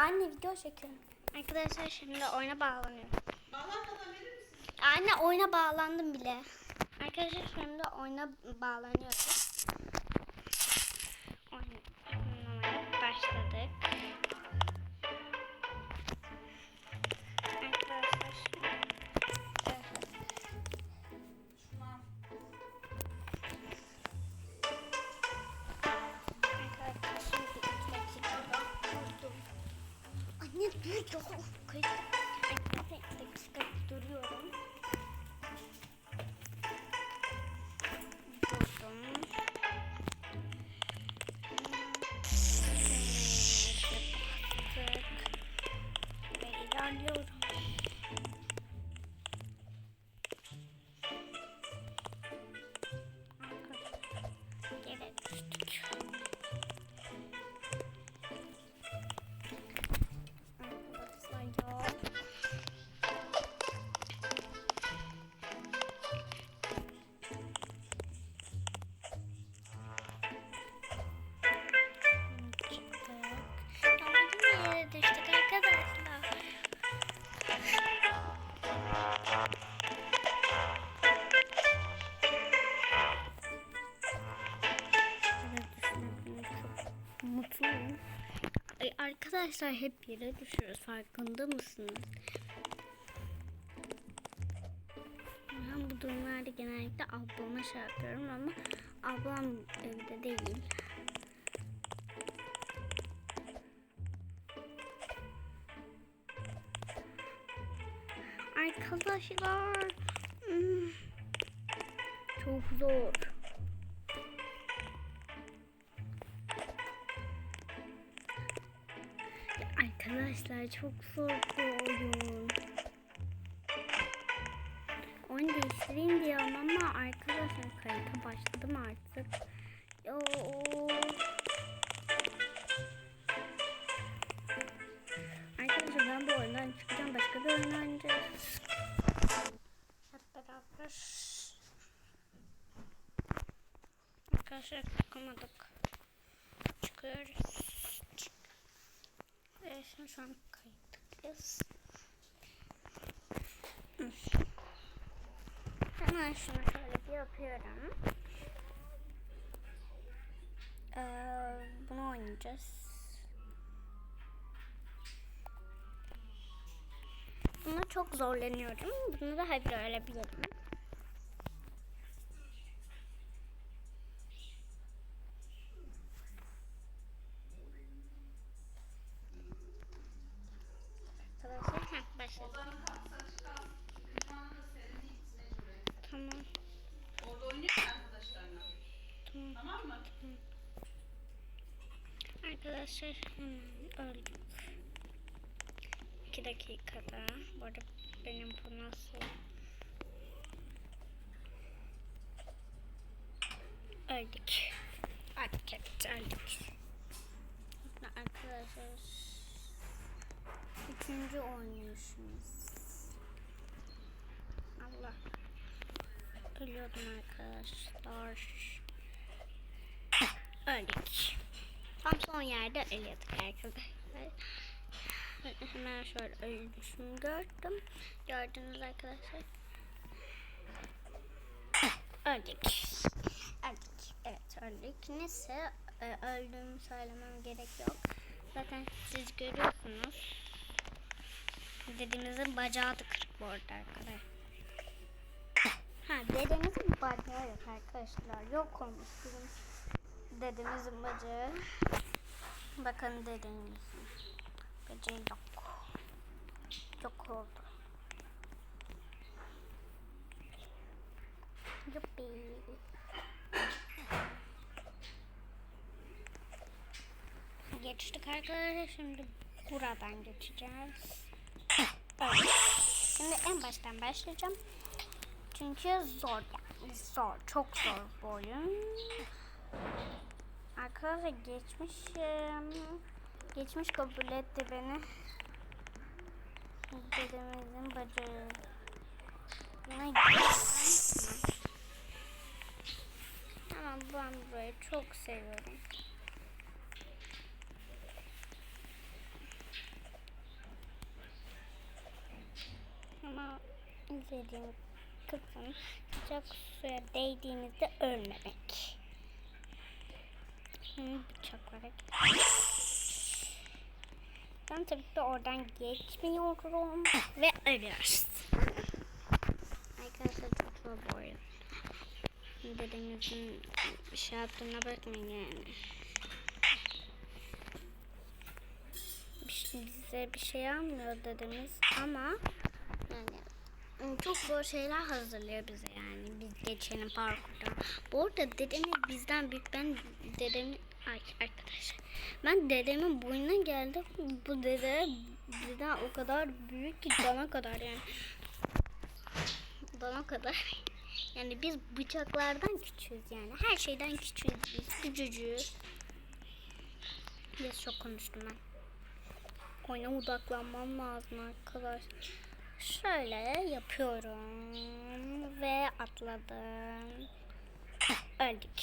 Anne video çekiyorum. Arkadaşlar şimdi oyuna bağlanıyorum. Bağlanmadan verir misin? Anne oyuna bağlandım bile. Arkadaşlar şimdi oyuna bağlanıyoruz. Arkadaşlar hep yere düşüyoruz farkında mısınız? Ben bu durumlarda genellikle ablama şey yapıyorum ama ablam evde değil. Arkadaşlar hmm, çok zor. Arkadaşlar çok zor bu oyun. Oyun değiştireyim diyorum ama arkadaşlar kayıta başladım artık. Yo. Arkadaşlar ben bu oyundan çıkacağım. Başka bir oyun oynayacağız. Hep beraber. Arkadaşlar çıkamadık. Çıkıyoruz. Şimdi şu an kayıttayız. Hemen şunu şöyle bir yapıyorum. Ee, bunu oynayacağız. Buna çok zorlanıyorum. Bunu da hadi öğrenebilirim. Arkadaşlar heh, başladım. Odanın kapısı açık kalsın. Ünvanı da senin içine göre. Tamam. Orada oynuyor ya arkadaşlarla. Tamam. Tamam mı? Arkadaşlar hemen öldük. 2 dakikada. Bu arada benim bu nasıl? Öldük. Artık evet öldük. Arkadaşlar üçüncü oynayışımız. Allah. Ölüyordum arkadaşlar. Öldük. Tam son yerde ölüyorduk arkadaşlar. Hemen şöyle ölmüşüm gördüm. Gördünüz arkadaşlar. Öldük. Öldük. Evet öldük. Neyse e, öldüğümü söylemem gerek yok. Zaten siz görüyorsunuz. Dedemizin bacağı da kırık bu arada arkadaşlar. Ha dedemizin bacağı yok arkadaşlar. Yok olmuş bizim dedemizin bacağı. Bakın dedemizin bacağı yok. Yok oldu. Yuppi. Geçtik arkadaşlar. Şimdi buradan geçeceğiz. Evet. Şimdi en baştan başlayacağım. Çünkü zor yani zor. Çok zor bu oyun. Arkadaşlar geçmişim. Geçmiş kabul etti beni. Dedemizin bacağı. Ama ben burayı çok seviyorum. Ama izlediğim kısım sıcak suya değdiğinizde ölmemek. Bıçaklara Ben tabii ki oradan geçmiyorum ve ölüyoruz. Arkadaşlar çok zor bu oyun. Dedemizin şey yaptığına bakmayın yani. Şey- bize bir şey almıyor dedemiz ama yani çok zor şeyler hazırlıyor bize yani biz geçelim parkurda. Bu arada dedemiz bizden büyük. Ben dedemi ay arkadaşlar. Ben dedemin boyuna geldim. Bu dede bizden o kadar büyük ki bana kadar yani. Bana kadar. Yani biz bıçaklardan küçüğüz yani. Her şeyden küçüğüz biz. Küçücüğüz. Biraz çok konuştum ben. Oyuna odaklanmam lazım arkadaş. Şöyle yapıyorum ve atladım. Öldük.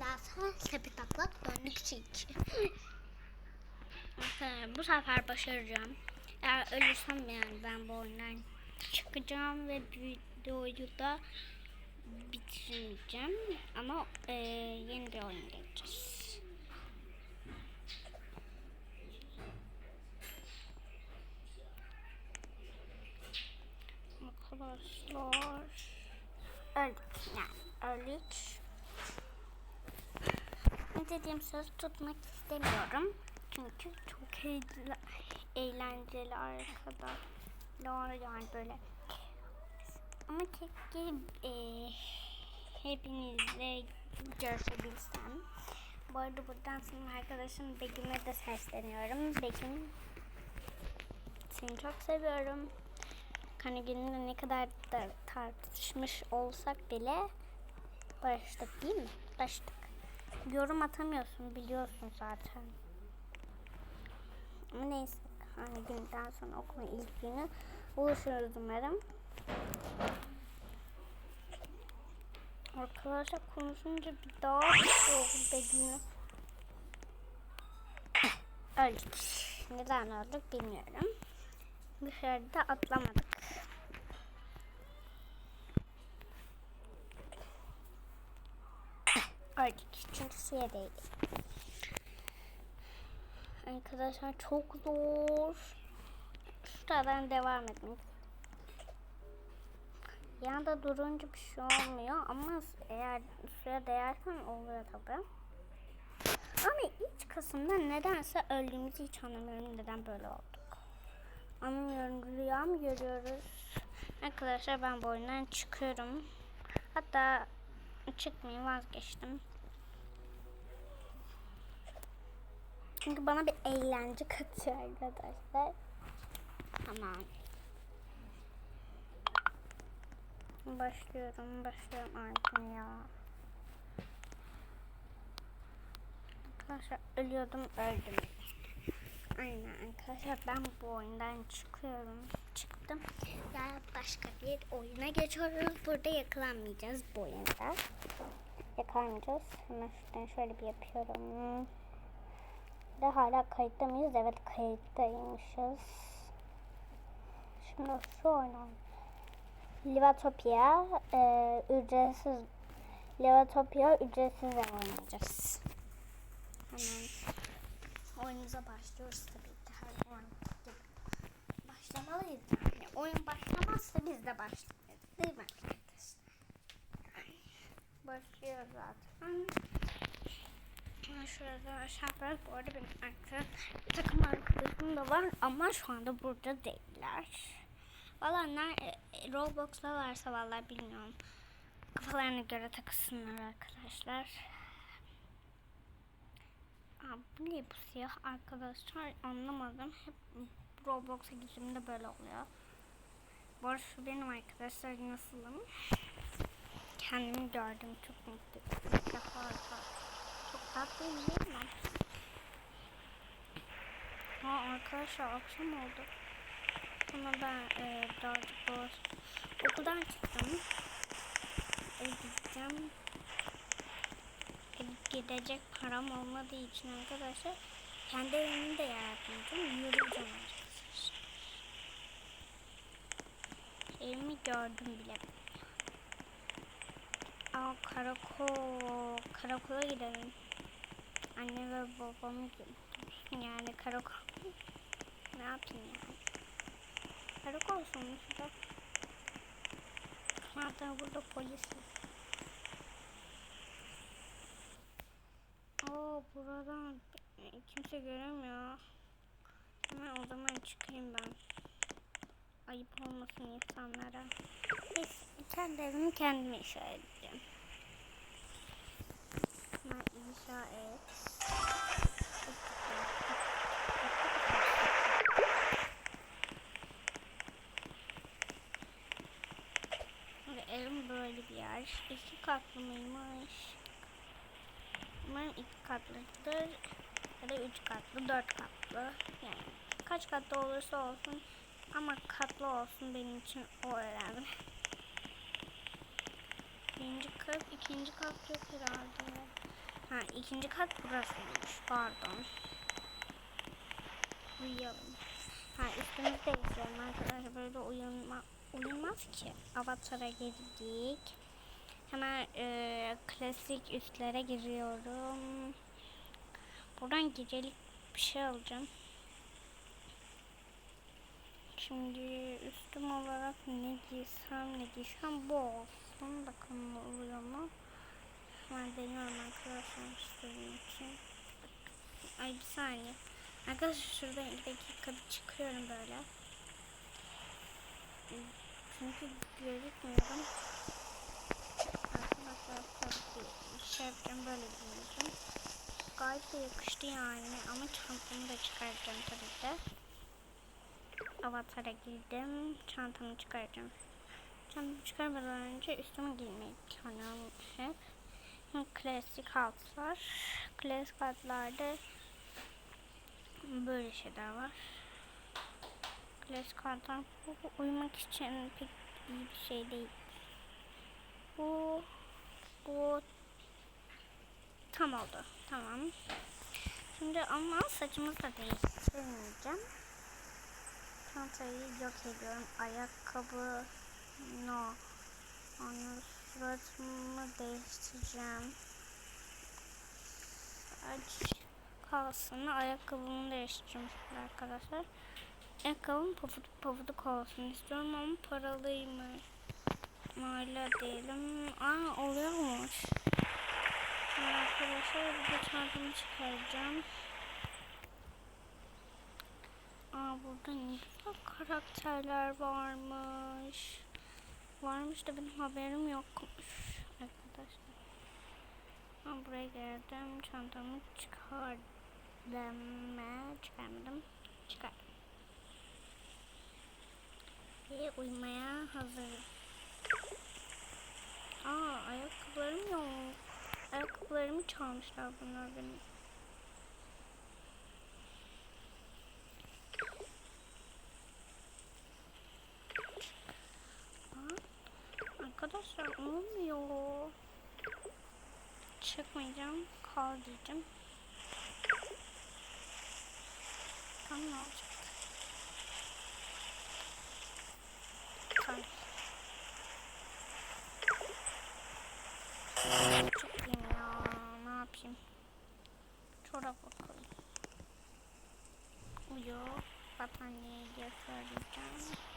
Ondan sonra tepe taklak döndük çünkü. Bu sefer başaracağım. Eğer ölürsem yani ben bu oyundan çıkacağım ve videoyu da bitirmeyeceğim. Ama e, yeni bir oyun geçeceğiz. Arkadaşlar öldük yani öldük. Ne dediğim söz tutmak istemiyorum. Çünkü çok eğle- eğlenceli arkadaşlar yani böyle. Ama keşke e, hepinizle görüşebilsem. Bu arada buradan sonra arkadaşım Begüm'e de sesleniyorum. Begüm seni çok seviyorum. Gününde ne kadar da tartışmış olsak bile barıştık değil mi? Barıştık. Yorum atamıyorsun biliyorsun zaten. Neyse hani günden sonra okulun ilk günü buluşuruz umarım. Arkadaşlar konuşunca bir daha be günü. Öldük. Neden öldük bilmiyorum. Dışarıda atlamadık. Öldük çünkü suya değdik. Arkadaşlar çok zor. Şuradan devam etmek. Yanda durunca bir şey olmuyor ama eğer suya değersen oluyor tabi. Ama iç kısımda nedense öldüğümüzü hiç anlamıyorum neden böyle olduk. Anlamıyorum rüya mı görüyoruz? Arkadaşlar ben bu oyundan çıkıyorum. Hatta çıkmayayım vazgeçtim. Çünkü bana bir eğlence katıyor arkadaşlar. Tamam. Başlıyorum, başlıyorum artık ya. Arkadaşlar ölüyordum, öldüm. Aynen arkadaşlar ben bu oyundan çıkıyorum. Çıktım. Yani başka bir oyuna geçiyoruz. Burada yakalanmayacağız bu oyunda. Yakalanmayacağız. Hemen şuradan şöyle bir yapıyorum. Ve hala kayıtta mıyız? Evet kayıttaymışız. Şimdi şu oyunu Livatopia e, ücretsiz Livatopia ücretsiz oynayacağız. Hemen oyunumuza başlıyoruz tabii ki her gibi. Başlamalıyız yani. Oyun başlamazsa biz de başlarız. Değil mi arkadaşlar? Başlıyor zaten. Ama Şurada aşağıda bu arada benim arkadaşım, takım arkadaşım da var ama şu anda burada değiller. Valla ne e, Roblox'ta varsa vallahi bilmiyorum. Kafalarına göre takılsınlar arkadaşlar. Bu ne bu siyah arkadaşlar anlamadım. Hep Roblox'a gittiğimde böyle oluyor. Bu arada şu benim arkadaşlar nasılım? Kendimi gördüm çok mutluyum. İlk defa tatlıyım değil mi? Ha arkadaşlar akşam oldu. Ama ben e, birazcık boş. Okuldan çıktım. Eve gideceğim. E, gidecek param olmadığı için arkadaşlar kendi evimi de yaratmayacağım. Yürüyeceğim arkadaşlar. Evimi gördüm bile. Aa karakol. Karakola gidelim. Anne ve babamı götürsün yani karakol. Ne yapayım yani? Karakol sonuçta. Zaten burada polis. Oo buradan kimse göremiyor. Hemen o zaman çıkayım ben. Ayıp olmasın insanlara. Neyse, kendi evimi kendim inşa edeceğim. Hemen inşa et. Evim böyle bir yer. İki katlı mıymış? Umarım iki katlıdır. Ya da üç katlı, dört katlı. Yani kaç katlı olursa olsun ama katlı olsun benim için o önemli. Birinci kat, ikinci kat yok herhalde. Ha ikinci kat burasıymış. Pardon. Uyuyalım. Ha üstümüzü değiştirelim arkadaşlar. Böyle uyuma, uyumaz ki. Avatar'a girdik. Hemen e, klasik üstlere giriyorum. Buradan gecelik bir şey alacağım. Şimdi üstüm olarak ne giysem ne giysem bu olsun. Bakalım oluyor mu? Hemen deniyorum arkadaşlar sizin için. Ay bir saniye. Arkadaşlar şuradan iki dakika bir çıkıyorum böyle. Çünkü gözükmüyorum. Arkadaşlar bir şey yapacağım böyle giyeceğim. Gayet de yakıştı yani ama çantamı da çıkartacağım tabii de. Avatar'a girdim. Çantamı çıkaracağım. Çantamı çıkarmadan önce üstümü giymeyi planlıyorum hep. Klasik altlar. Klasik altlarda böyle şeyler var. Klasik altlar bu uyumak için pek iyi bir şey değil. Bu bu tam oldu. Tamam. Şimdi ama saçımızı da değiştirmeyeceğim. Çantayı yok ediyorum. Ayakkabı no. Onu suratımı değiştireceğim. Saç kalsın. Ayakkabımı değiştireceğim arkadaşlar. Ayakkabım pofuduk pofuduk olsun istiyorum ama paralıymış. Hala diyelim. Aa oluyormuş. Şimdi arkadaşlar bir de çantamı çıkaracağım. Aa burada ne karakterler varmış. Varmış da benim haberim yokmuş arkadaşlar. Ben buraya geldim. Çantamı çıkardım. Çıkarmadım. Çıkar. Ve uyumaya hazırım. Aa ayakkabılarım yok. Ayakkabılarımı çalmışlar bunlar benim. Aa, Arkadaşlar olmuyor. Çıkmayacağım. Kal diyeceğim. Tam ne olacak? Kal. Çıkayım ya. Ne yapayım? Çorap bakalım. Uyu. Battaniyeye göstereceğim.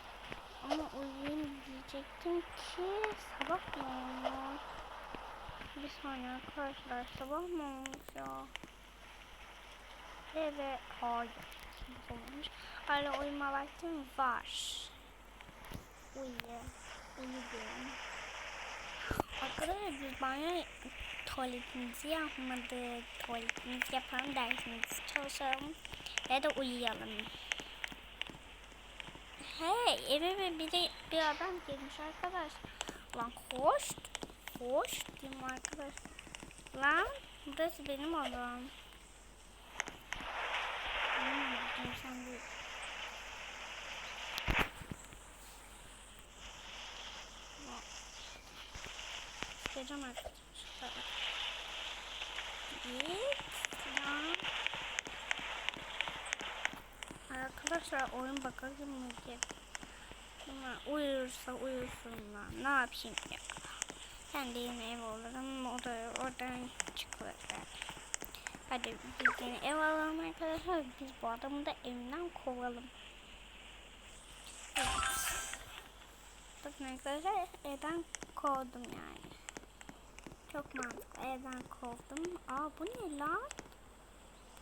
Ama uyuyayım diyecektim ki sabah mı olmuş? Bir saniye arkadaşlar sabah mı olmuş ya? Evet hayır. Olmuş. Hala uyuma vaktim var. Uyu. Uyu diyorum. Arkadaşlar biz banyo tuvaletimizi yapmadık. Tuvaletimizi yapalım, dersimizi çalışalım ve de uyuyalım. Hey evime biri bir adam gelmiş arkadaş. Lan hoş. Hoş diyeyim arkadaş. Lan burası benim odam. Hmm, sen değil. Çıkacağım arkadaşlar. Git. Lan. Arkadaşlar oyun bakalım mı diye. Ama uyursa uyusun lan. Ne yapayım ya. Ben de yine ev olurum. O da oradan çıkılır. Hadi biz yine ev alalım arkadaşlar. Biz bu adamı da evinden kovalım. Evet. Bakın arkadaşlar evden kovdum yani. Çok mantıklı. Evden kovdum. Aa bu ne lan?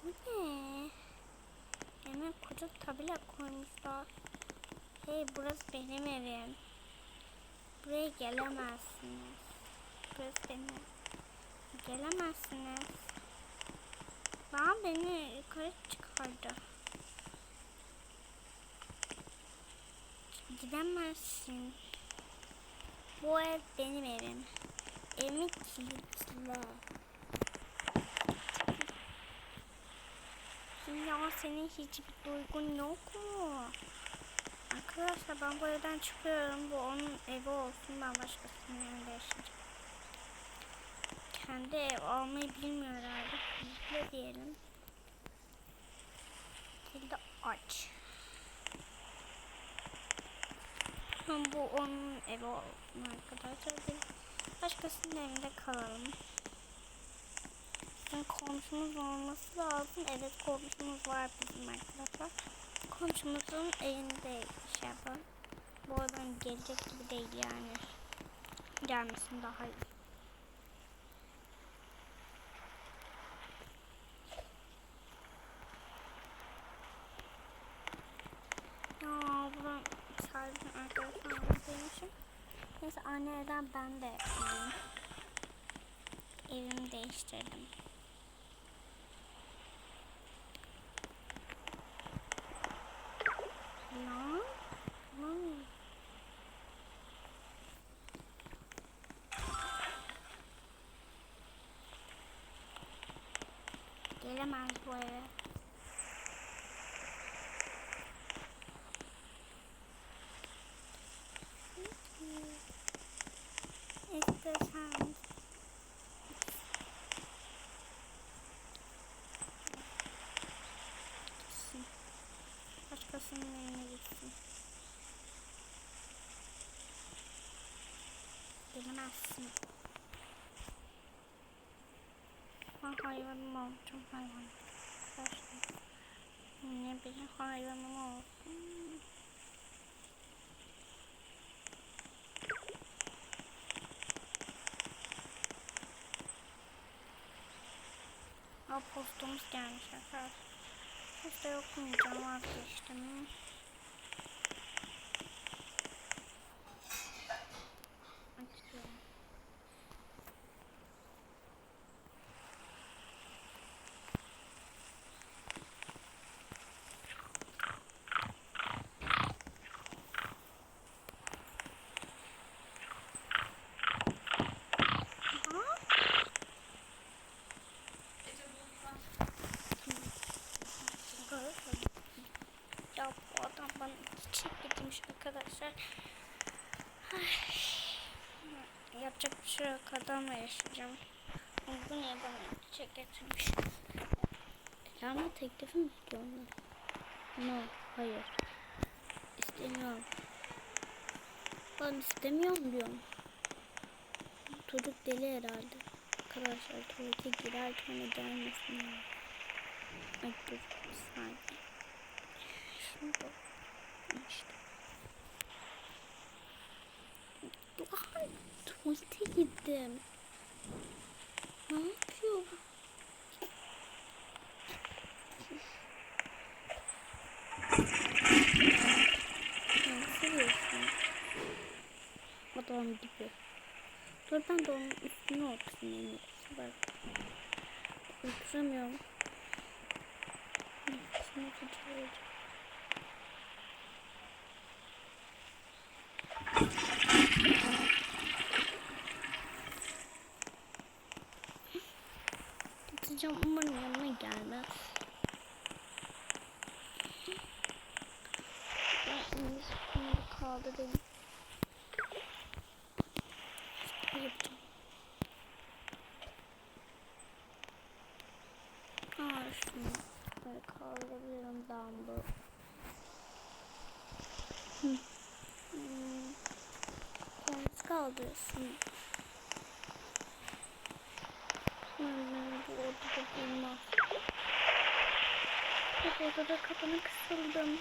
Bu ne? Hemen koca tabela koymuşlar. Hey burası benim evim. Buraya gelemezsiniz. Burası benim. Gelemezsiniz. Lan beni yukarı çıkardı. Gidemezsin. Bu ev benim evim. Evimi kilitle. Ya senin hiçbir duygun yok mu? Arkadaşlar ben bu evden çıkıyorum. Bu onun evi olsun. Ben başkasının evinde yaşayacağım. Kendi ev almayı bilmiyor herhalde. Bizle diyelim. Dilde aç. Bu onun evi olsun arkadaşlar. Başkasının evinde kalalım. Bizim komşumuz olması lazım. Evet komşumuz var bizim arkadaşlar. Komşumuzun evinde iş yapalım. Bu adam gelecek gibi değil yani. Gelmesin daha iyi. Ya buram sadece arkadaşlar anlatıyormuşum. Neyse anne evden ben de yapayım. Evimi değiştirdim. Gelemez bu eve. İstesen. Gitsin. Başkasının evine gitsin. Gelemezsin. Ben hayvanım olacağım hayvan. Arkadaşlar. Ne bileyim hayvanım olsun. Aa postumuz gelmiş arkadaşlar. Posta okumayacağım vazgeçtim. Açıyorum. Aha. Ece bulsan. Ya bu adam bana çiçek getirmiş arkadaşlar. Ay. Yapacak bir şey yok. Adamla yaşayacağım. Bu niye bana çiçek getirmiş? Evlenme teklifi mi istiyorsun? No, hayır. İstemiyorum. Ben istemiyorum diyorum. Çocuk deli herhalde. Arkadaşlar tuvalete girerken de gelmesin. Ay dur bir saniye. Şunu da işte. Lan tuvalete gittim. Ne yapıyor? Adam gibi. Dur ben de onun üstüne oturayım. Bak. Oturamıyorum. Nefesimi tutuyorum. Tutacağım umarım yanına gelmez. Ben en iyisi bunları kaldırayım. Yapacağım. Aa şunu böyle kaldırabilirim dumbbell. Hı. Hmm, bu odada bulmaz. Bu odada kapını kısıldım.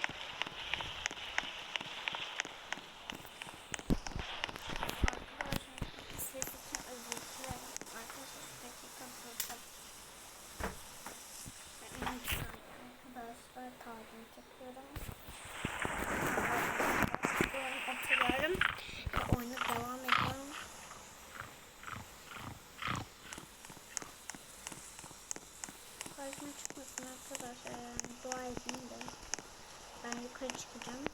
Arkadaşlar ses için özür dilerim. Arkadaşlar dakika burada. Ben Arkadaşlar talim çekiyorum. Oturuyorum ve oyuna devam ediyorum. Karşıma çıkmasın arkadaşlar yani dua edin de. Ben yukarı çıkacağım.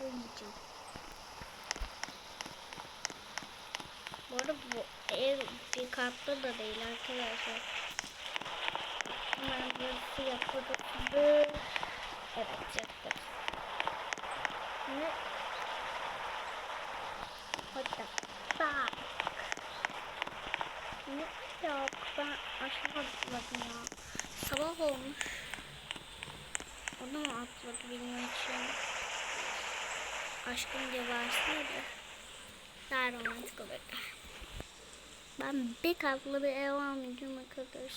Uyuyacağım. Bu arada bu ev bir katlı da değil arkadaşlar. Hemen burası yapıldı. Evet yaptık. Ne? What the fuck? Ne yok ben aşağı atladım ya. Sabah olmuş. Onu mu atladı bilmiyorum için. Aşkım diye varsaydı. Daha romantik olurdu. Ben bir katlı bir ev almayacağım arkadaş.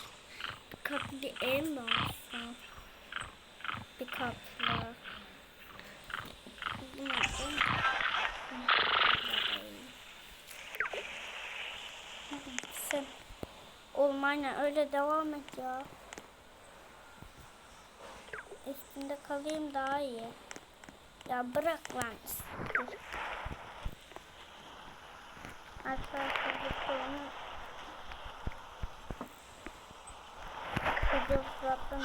Bir katlı bir ev mi alsam? Bir katlı. Sen olmayla öyle devam et ya. Üstünde kalayım daha iyi. Ya bırak lan. Arkadaşlar bu sorunu kızıl suratlı mı?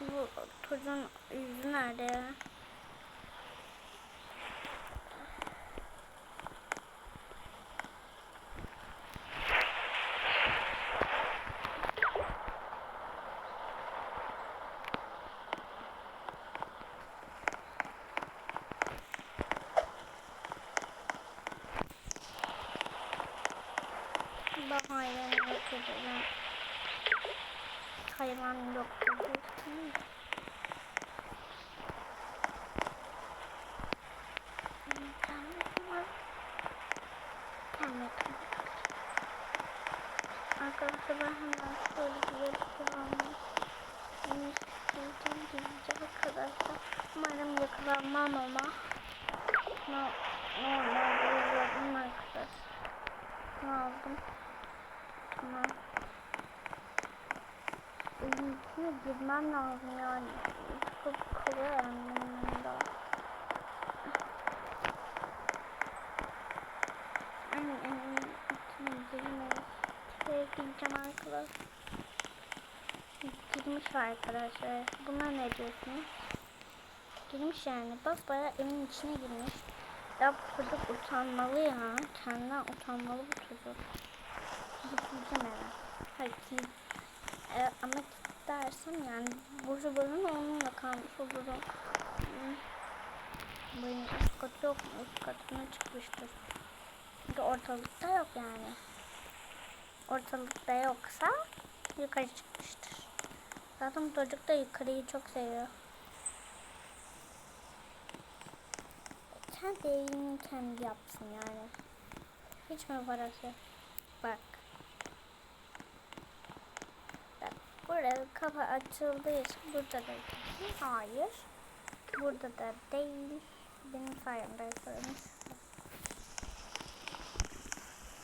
Bu çocuğun yüzü nerede ya? Ben hayvan yok edeceğim. Hayvan yok edeceğim. Arkadaşlar ben hemen şöyle bir. Yeni isteyeceğim gideceğim arkadaşlar. Umarım yakalanmam ama. Ne ne ne gördüm arkadaşlar. Ne aldım? Tamam. Evin içine girmem lazım yani. Çok kolay anlamında. Aynen evin içine girmeyiz. Şuraya gireceğim arkadaşlar. Girmiş arkadaşlar. Buna ne diyorsunuz? Girmiş yani. Basbaya evin içine girmiş. Ya bu çocuk utanmalı ya. Kendinden utanmalı bu eve. Hayır ki- e, ama dersem yani boşu boşuna onunla kalmış olurum. Hmm. Bu üst katı yok mu? Üst katına çıkmıştır. Çünkü ortalıkta yok yani. Ortalıkta yoksa yukarı çıkmıştır. Zaten çocuk da yukarıyı çok seviyor. Kendi evini kendi yapsın yani. Hiç mi parası? Bak. Bak. Burada kapı açıldığı burada da değil. Hayır. Burada da değil. Benim sayemde yapılmış.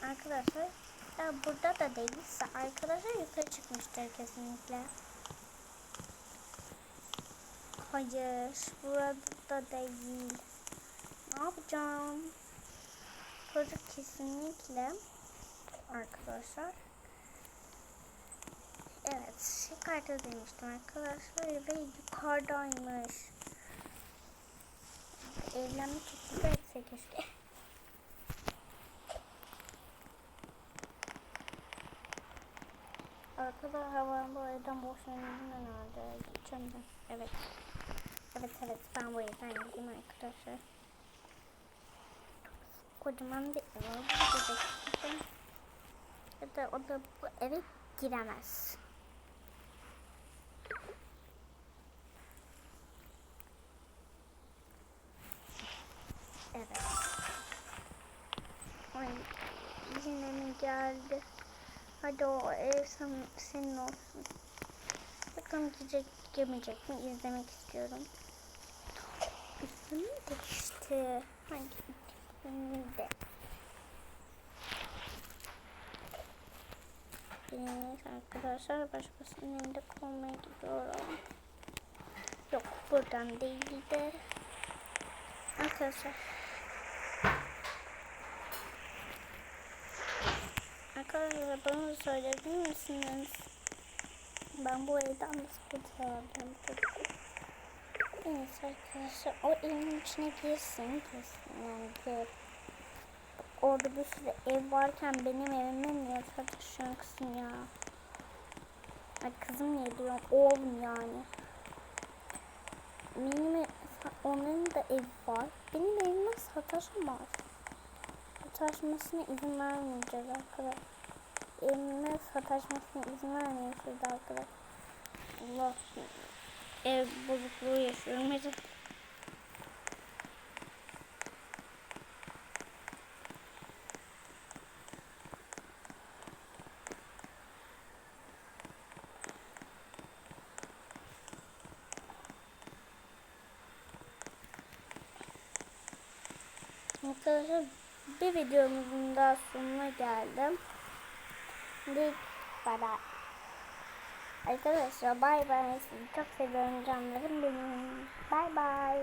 Arkadaşlar ya burada da değilse arkadaşlar yukarı çıkmıştır kesinlikle. Hayır. Burada değil. Ne yapacağım? Çocuk kesinlikle arkadaşlar. Evet, yukarıda demiştim arkadaşlar ve yukarıdaymış. Evlenme teklifi etse keşke. Arkadaşlar ben bu evden boşanıyorum herhalde. Gideceğim ben. Evet. Evet evet ben bu evden gideyim arkadaşlar. Kocaman bir ev oldu. Ya da o da bu eve giremez. Evet. Ay, yine mi geldi? Hadi o ev sen- senin olsun. Bakalım gidecek, girmeyecek mi? İzlemek istiyorum. Üstümü değişti. Hangi üstümde? Evet arkadaşlar başkasının elinde kalmaya gidiyorum. Yok buradan değildi. Arkadaşlar. Arkadaşlar bana söyleyebilir misiniz? Ben bu evden nasıl kurtarabilirim çocuğu? Neyse arkadaşlar o evin içine girsin girsin. Orada bir sürü ev varken benim evime niye sataşıyorsun ya? Ay kızım ne diyorum oğlum yani. Benim onların da evi var. Benim evime sataşamaz. Sataşmasına izin vermeyeceğiz arkadaşlar. Evime sataşmasına izin vermeyeceğiz arkadaşlar. Allah ev bozukluğu yaşıyorum. Arkadaşlar bir videomuzun daha sonuna geldim. Bay bay. Arkadaşlar bay bay. Sizi çok seviyorum canlarım benim. Bay bay.